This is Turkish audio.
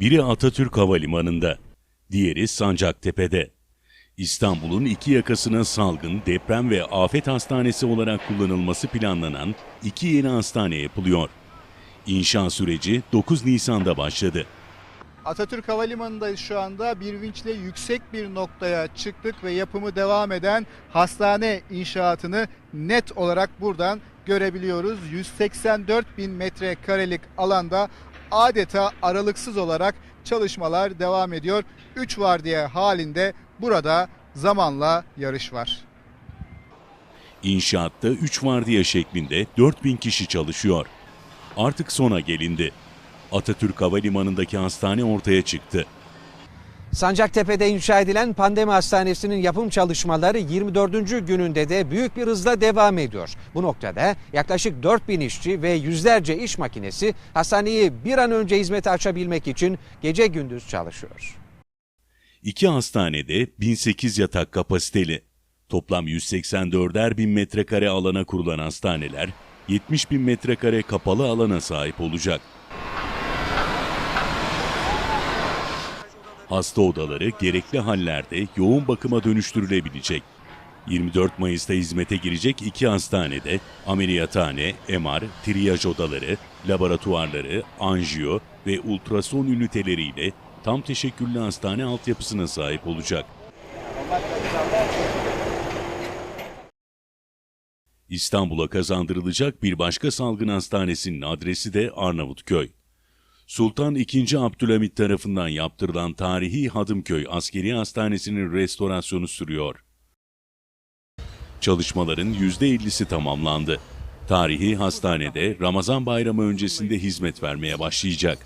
Biri Atatürk Havalimanı'nda, diğeri Sancaktepe'de. İstanbul'un iki yakasına salgın, deprem ve afet hastanesi olarak kullanılması planlanan iki yeni hastane yapılıyor. İnşa süreci 9 Nisan'da başladı. Atatürk Havalimanı'ndayız şu anda. Bir vinçle yüksek bir noktaya çıktık ve yapımı devam eden hastane inşaatını net olarak buradan görebiliyoruz. 184 bin metrekarelik alanda adeta aralıksız olarak çalışmalar devam ediyor. 3 vardiya halinde burada zamanla yarış var. İnşaatta 3 vardiya şeklinde 4000 kişi çalışıyor. Artık sona gelindi. Atatürk Havalimanı'ndaki hastane ortaya çıktı. Sancaktepe'de inşa edilen pandemi hastanesinin yapım çalışmaları 24. gününde de büyük bir hızla devam ediyor. Bu noktada yaklaşık 4000 işçi ve yüzlerce iş makinesi hastaneyi bir an önce hizmete açabilmek için gece gündüz çalışıyor. İki hastanede 1008 yatak kapasiteli. Toplam 184'er bin metrekare alana kurulan hastaneler 70 bin metrekare kapalı alana sahip olacak. Hasta odaları gerekli hallerde yoğun bakıma dönüştürülebilecek. 24 Mayıs'ta hizmete girecek iki hastanede ameliyathane, MR, triyaj odaları, laboratuvarları, anjiyo ve ultrason üniteleriyle tam teşekküllü hastane altyapısına sahip olacak. İstanbul'a kazandırılacak bir başka salgın hastanesinin adresi de Arnavutköy. Sultan II. Abdülhamit tarafından yaptırılan tarihi Hadımköy Askeri Hastanesi'nin restorasyonu sürüyor. Çalışmaların %50'si tamamlandı. Tarihi hastanede Ramazan bayramı öncesinde hizmet vermeye başlayacak.